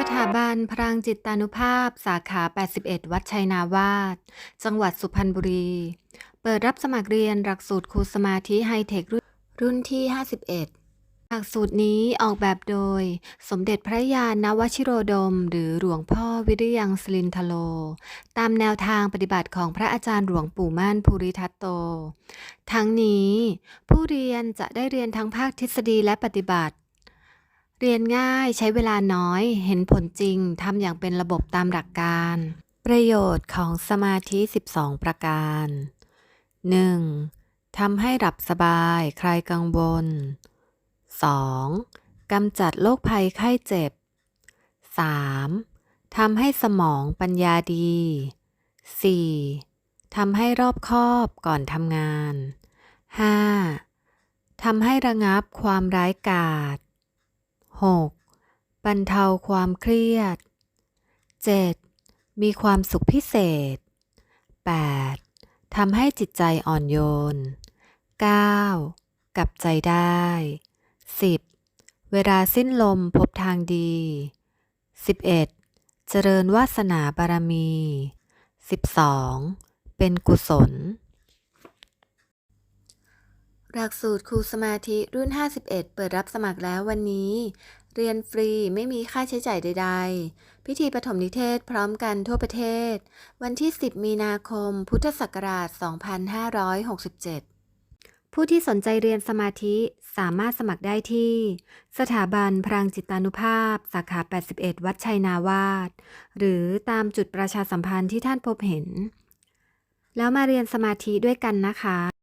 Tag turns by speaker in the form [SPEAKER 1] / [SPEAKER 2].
[SPEAKER 1] สถาบันพลังจิตานุภาพ สาขา 81 วัดชัยนาวาสจังหวัดสุพรรณบุรี เปิดรับสมัครเรียนหลักสูตรครูสมาธิไฮเทครุ่นที่ 51 หลักสูตรนี้ออกแบบโดย สมเด็จพระยาณวชิโรดม หรือหลวงพ่อวิริยังสลินทโล ตามแนวทางปฏิบัติของพระอาจารย์หลวงปู่ม่านภูริทัตโต ทั้งนี้ ผู้เรียนจะได้เรียนทั้งภาคทฤษฎีและปฏิบัติ เรียนง่ายใช้เวลาน้อยเห็นผลจริงทำอย่างเป็นระบบตามหลักการ ประโยชน์ของสมาธิ 12 ประการ 1. ทำให้หลับสบายคลายกังวล 2. กำจัดโรคภัยไข้เจ็บ 3. ทำให้สมองปัญญาดี 4. ทำให้รอบคอบก่อนทำงาน 5. ทำให้ระงับความร้ายกาจ 6. บรรเทาความเครียด 7. มีความสุขพิเศษ 8. ทำให้จิตใจอ่อนโยน 9. กลับใจได้ 10. เวลาสิ้นลมพบทางดี 11. เจริญวาสนาบารมี 12. เป็นกุศล หลักสูตรครูสมาธิรุ่น 51 เปิดรับสมัครแล้ววันนี้ เรียนฟรีไม่มีค่าใช้จ่ายใด ๆ พิธีปฐมนิเทศพร้อมกันทั่วประเทศ วันที่ 10 มีนาคม พุทธศักราช 2567 ผู้ที่สนใจเรียนสมาธิสามารถสมัครได้ที่ สถาบันพลังจิตานุภาพ สาขา 81 วัดชัยนาวาสหรือตามจุดประชาสัมพันธ์ที่ท่านพบเห็น แล้วมาเรียนสมาธิด้วยกันนะคะ